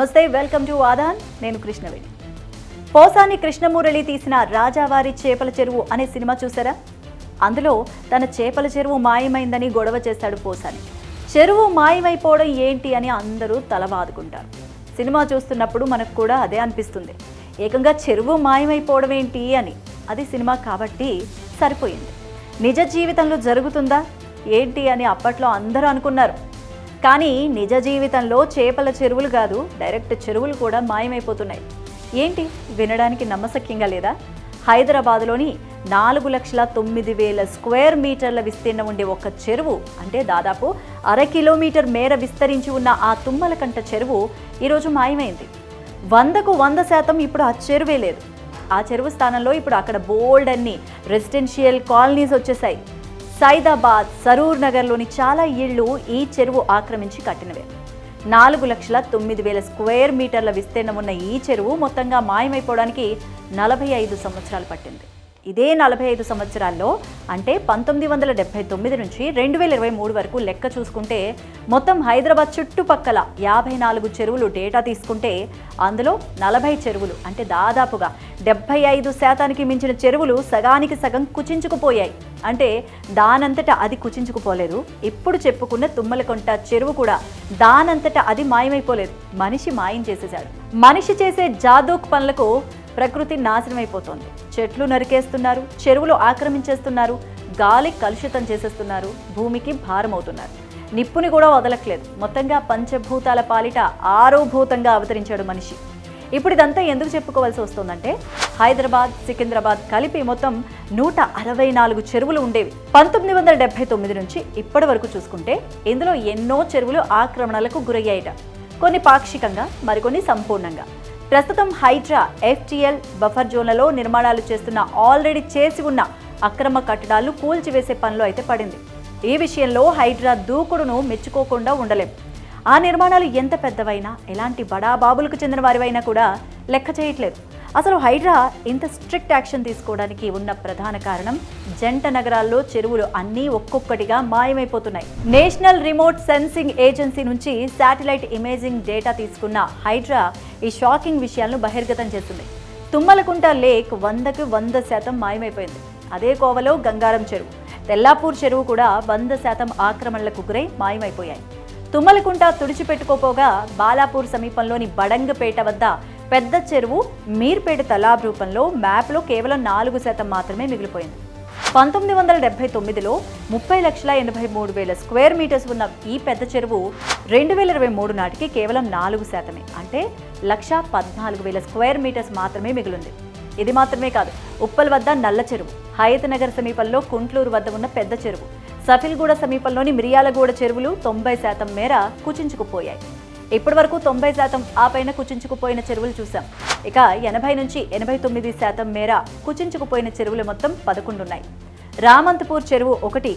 నమస్తే welcome to Aadan. నేను కృష్ణవేణి. పోసాని కృష్ణమురళి తీసిన రాజావారి చేపల చెరువు అనే సినిమా చూసారా? అందులో తన చేపల చెరువు మాయమైందని గొడవ చేశాడు పోసాని. చెరువు మాయమైపోవడం ఏంటి అని అందరూ తలవాదుకుంటారు సినిమా చూస్తున్నప్పుడు మనకు కూడా అదే అనిపిస్తుంది. ఏకంగా చెరువు మాయమైపోవడం ఏంటి అని. అది సినిమా కాబట్టి సరిపోయింది. నిజ జీవితంలో జరుగుతుందా? ఏంటి అని అప్పట్లో అందరూ అనుకున్నారు. కానీ నిజ జీవితంలో చేపల చెరువులు కాదు డైరెక్ట్ చెరువులు కూడా మాయమైపోతున్నాయి. ఏంటి? వినడానికి నమ్మసక్యంగా లేదా? హైదరాబాద్లోని నాలుగు లక్షల తొమ్మిది వేల స్క్వేర్ మీటర్ల విస్తీర్ణం ఉండే ఒక చెరువు అంటే దాదాపు అర కిలోమీటర్ మేర విస్తరించి ఉన్న ఆ తుమ్మలకంట చెరువు ఈరోజు మాయమైంది. వందకు వంద శాతం ఇప్పుడు ఆ చెరువే లేదు. ఆ చెరువు స్థానంలో ఇప్పుడు అక్కడ బోల్డ్ అన్ని రెసిడెన్షియల్ కాలనీస్ వచ్చేసాయి. సైదాబాద్ సరూర్ నగర్లోని చాలా ఇళ్ళు ఈ చెరువు ఆక్రమించి కట్టినవే. నాలుగు లక్షల తొమ్మిది వేల స్క్వేర్ మీటర్ల విస్తీర్ణం ఉన్న ఈ చెరువు మొత్తంగా మాయమైపోవడానికి నలభై ఐదు సంవత్సరాలు పట్టింది. ఇదే నలభై ఐదు సంవత్సరాల్లో అంటే పంతొమ్మిది వందల డెబ్బై తొమ్మిది నుంచి రెండు వేల ఇరవై మూడు వరకు లెక్క చూసుకుంటే మొత్తం హైదరాబాద్ చుట్టుపక్కల యాభై నాలుగు చెరువులు డేటా తీసుకుంటే అందులో నలభై చెరువులు అంటే దాదాపుగా డెబ్బై ఐదు శాతానికి మించిన చెరువులు సగానికి సగం కుచించుకుపోయాయి. అంటే దానంతట అది కుచించుకుపోలేదు. ఇప్పుడు చెప్పుకున్న తుమ్మలకొంట చెరువు కూడా దానంతట అది మాయమైపోలేదు. మనిషి మాయం చేసేశాడు. మనిషి చేసే జాదూక్ పనులకు ప్రకృతి నాశనమైపోతోంది. చెట్లు నరికేస్తున్నారు చెరువులు ఆక్రమించేస్తున్నారు గాలి కలుషితం చేసేస్తున్నారు భూమికి భారం అవుతున్నారు నిప్పుని కూడా వదలట్లేదు. మొత్తంగా పంచభూతాల పాలిట ఆరోభూతంగా అవతరించాడు మనిషి. ఇప్పుడు ఇదంతా ఎందుకు చెప్పుకోవాల్సి వస్తుందంటే హైదరాబాద్ సికింద్రాబాద్ కలిపి మొత్తం నూట అరవై నాలుగు చెరువులు ఉండేవి. పంతొమ్మిది వందల డెబ్బై తొమ్మిది నుంచి ఇప్పటి వరకు చూసుకుంటే ఇందులో ఎన్నో చెరువులు ఆక్రమణలకు గురయ్యాయట. కొన్ని పాక్షికంగా మరికొన్ని సంపూర్ణంగా. ప్రస్తుతం హైడ్రా ఎఫ్టిఎల్ బఫర్ జోన్లలో నిర్మాణాలు చేస్తున్న ఆల్రెడీ చేసి ఉన్న అక్రమ కట్టడాలు కూల్చివేసే పనిలో అయితే పడింది. ఈ విషయంలో హైడ్రా దూకుడును మెచ్చుకోకుండా ఉండలేం. ఆ నిర్మాణాలు ఎంత పెద్దవైనా ఎలాంటి బడాబాబులకు చెందిన వారివైనా కూడా లెక్క చేయట్లేదు. అసలు హైడ్రా ఇంత స్ట్రిక్ట్ యాక్షన్ తీసుకోవడానికి ఉన్న ప్రధాన కారణం జంట నగరాల్లో చెరువులు అన్నీ ఒక్కొక్కటిగా మాయమైపోతున్నాయి. నేషనల్ రిమోట్ సెన్సింగ్ ఏజెన్సీ నుంచి శాటిలైట్ ఇమేజింగ్ డేటా తీసుకున్న హైడ్రా ఈ షాకింగ్ విషయాలను బహిర్గతం చేస్తుంది తుమ్మలకుంట లేక్ వందకు వంద శాతం మాయమైపోయింది. అదే కోవలో గంగారం చెరువు. తెల్లాపూర్ చెరువు కూడా వంద శాతం ఆక్రమణలకు గురై మాయమైపోయాయి. తుమ్మలకుంట తుడిచిపెట్టుకోపోగా బాలాపూర్ సమీపంలోని బడంగపేట వద్ద పెద్ద చెరువు మీర్పేట తలాబ్ రూపంలో మ్యాప్లో కేవలం నాలుగు శాతం మాత్రమే మిగిలిపోయింది. పంతొమ్మిది వందల డెబ్బై తొమ్మిదిలో ముప్పై లక్షల ఎనభై మూడు వేల స్క్వేర్ మీటర్స్ ఉన్న ఈ పెద్ద చెరువు రెండు వేల ఇరవై మూడు నాటికి కేవలం నాలుగు శాతమే. అంటే లక్ష పద్నాలుగు వేల స్క్వేర్ మీటర్స్ మాత్రమే మిగిలింది. ఇది మాత్రమే కాదు ఉప్పల్ వద్ద నల్ల చెరువు హయత్ నగర్ సమీపంలో కుంట్లూరు వద్ద ఉన్న పెద్ద చెరువు. సఫిల్గూడ సమీపంలోని మిరియాలగూడ చెరువులు తొంభై శాతం మేర కుచించుకుపోయాయి. ఇప్పటి వరకు తొంభై శాతం ఆ పైన కుచించుకుపోయిన చెరువులు చూశాం. ఇక ఎనభై నుంచి ఎనభై తొమ్మిది శాతం మేర కుచించుకుపోయిన చెరువులు మొత్తం పదకొండు ఉన్నాయి రామంతపూర్ చెరువు ఒకటి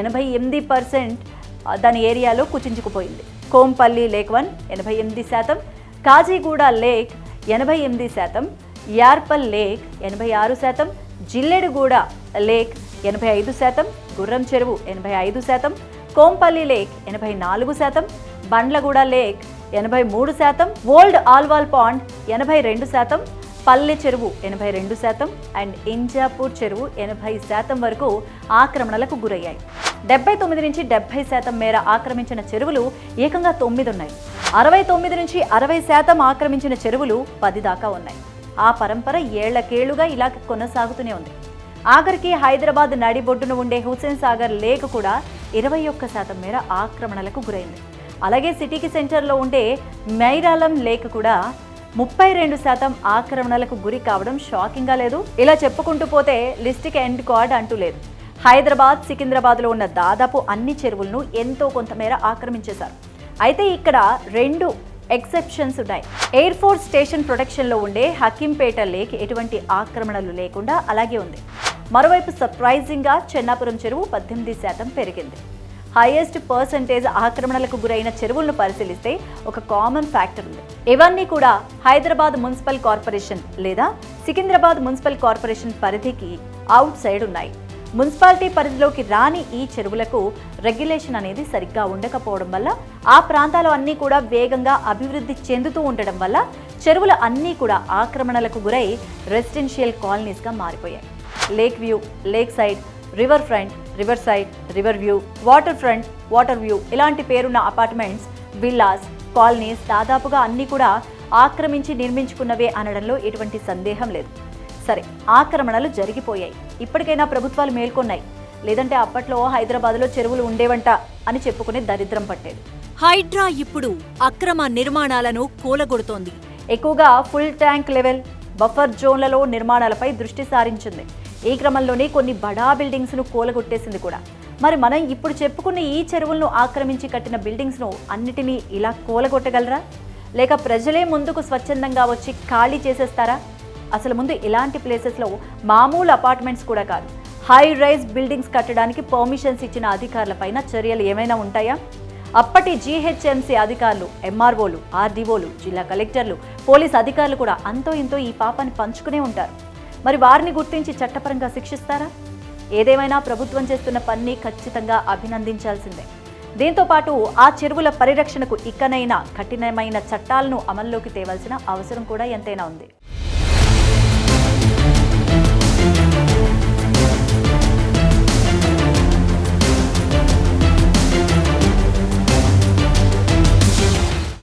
ఎనభై ఎనిమిది పర్సెంట్ దాని ఏరియాలో కుచించుకుపోయింది. కోంపల్లి లేక్ వన్ ఎనభై ఎనిమిది శాతం కాజీగూడ లేక్ ఎనభై ఎనిమిది శాతం యార్పల్ లేక్ ఎనభై ఆరు శాతం జిల్లెడుగూడ లేక్ ఎనభై ఐదు శాతం గుర్రం చెరువు ఎనభై ఐదు శాతం కోంపల్లి లేక్ ఎనభై నాలుగు శాతం బండ్లగూడ లేక్ ఎనభై మూడు శాతం ఓల్డ్ ఆల్వాల్ పాండ్ ఎనభై రెండు శాతం పల్లె చెరువు ఎనభై రెండు శాతం అండ్ ఇంజాపూర్ చెరువు ఎనభై శాతం వరకు ఆక్రమణలకు గురయ్యాయి. డెబ్బై తొమ్మిది నుంచి డెబ్బై శాతం మేర ఆక్రమించిన చెరువులు ఏకంగా తొమ్మిది ఉన్నాయి. అరవై తొమ్మిది నుంచి అరవై శాతం ఆక్రమించిన చెరువులు పది దాకా ఉన్నాయి. ఆ పరంపర ఏళ్ళకేళ్ళుగా ఇలా కొనసాగుతూనే ఉంది. ఆఖరికి హైదరాబాద్ నడిబొడ్డున ఉండే హుసేన్ సాగర్ లేక్ కూడా ఇరవై ఒక్క శాతం మేర ఆక్రమణలకు గురైంది. అలాగే సిటీకి సెంటర్లో ఉండే మైరాలం లేక్ కూడా ముప్పై రెండు శాతం ఆక్రమణలకు గురి కావడం షాకింగ్గా లేదు. ఇలా చెప్పుకుంటూ పోతే లిస్టిక్ ఎండ్ కార్డ్ అంటూ లేదు. హైదరాబాద్ సికింద్రాబాద్లో ఉన్న దాదాపు అన్ని చెరువులను ఎంతో కొంతమేర ఆక్రమించేశారు. అయితే ఇక్కడ రెండు ఎక్సెప్షన్స్ ఉన్నాయి. ఎయిర్ ఫోర్స్ స్టేషన్ ప్రొటెక్షన్లో ఉండే హకీంపేట లేక్ ఎటువంటి ఆక్రమణలు లేకుండా అలాగే ఉంది. మరోవైపు సర్ప్రైజింగ్గా చెన్నాపురం చెరువు పద్దెనిమిది శాతం పెరిగింది. హైయెస్ట్ పర్సంటేజ్ ఆక్రమణలకు గురైన చెరువులను పరిశీలిస్తే ఒక కామన్ ఫ్యాక్టర్ ఉంది. ఇవన్నీ కూడా హైదరాబాద్ మున్సిపల్ కార్పొరేషన్ లేదా సికింద్రాబాద్ మున్సిపల్ కార్పొరేషన్ పరిధికి అవుట్ సైడ్ ఉన్నాయి. మున్సిపాలిటీ పరిధిలోకి రాని ఈ చెరువులకు రెగ్యులేషన్ అనేది సరిగ్గా ఉండకపోవడం వల్ల ఆ ప్రాంతాలు అన్నీ కూడా వేగంగా అభివృద్ధి చెందుతూ ఉండడం వల్ల చెరువులు అన్నీ కూడా ఆక్రమణలకు గురై రెసిడెన్షియల్ కాలనీస్గా మారిపోయాయి. Lake view lake side river front river side river view water front water view ఇలాంటి పేరున్న అపార్ట్మెంట్స్ విల్లాస్ కాలనీస్ దాదాపుగా అన్నీ కూడా ఆక్రమించి నిర్మించుకున్నవే అనడంలో ఎటువంటి సందేహం లేదు. సరే ఆక్రమణలు జరిగిపోయాయి. ఇప్పటికైనా ప్రభుత్వాలు మేల్కొన్నాయి. లేదంటే అప్పట్లో హైదరాబాద్లో చెరువులు ఉండేవంట అని చెప్పుకునే దరిద్రం పట్టేది. హైడ్రా ఇప్పుడు అక్రమ నిర్మాణాలను కూలగొడుతోంది. ఎక్కువగా ఫుల్ ట్యాంక్ లెవెల్ బఫర్ జోన్లలో నిర్మాణాలపై దృష్టి సారించింది. ఈ క్రమంలోనే కొన్ని బడా బిల్డింగ్స్ను కూలగొట్టేసింది కూడా. మరి మనం ఇప్పుడు చెప్పుకున్న ఈ చెరువులను ఆక్రమించి కట్టిన బిల్డింగ్స్ను అన్నిటినీ ఇలా కూలగొట్టగలరా? లేక ప్రజలే ముందుకు స్వచ్ఛందంగా వచ్చి ఖాళీ చేసేస్తారా? అసలు ముందు ఇలాంటి ప్లేసెస్లో మామూలు అపార్ట్మెంట్స్ కూడా కాదు. హై రైజ్ బిల్డింగ్స్ కట్టడానికి పర్మిషన్స్ ఇచ్చిన అధికారులపైన చర్యలు ఏమైనా ఉంటాయా? అప్పటి జీహెచ్ఎంసీ అధికారులు ఎంఆర్ఓలు ఆర్డీఓలు జిల్లా కలెక్టర్లు పోలీస్ అధికారులు కూడా అంతో ఇంతో ఈ పాపాన్ని పంచుకునే ఉంటారు. మరి వారిని గుర్తించి చట్టపరంగా శిక్షిస్తారా? ఏదేమైనా ప్రభుత్వం చేస్తున్న పనిని ఖచ్చితంగా అభినందించాల్సిందే. దీంతో పాటు ఆ చెరువుల పరిరక్షణకు ఇకనైనా కఠినమైన చట్టాలను అమల్లోకి తేవాల్సిన అవసరం కూడా ఎంతైనా ఉంది.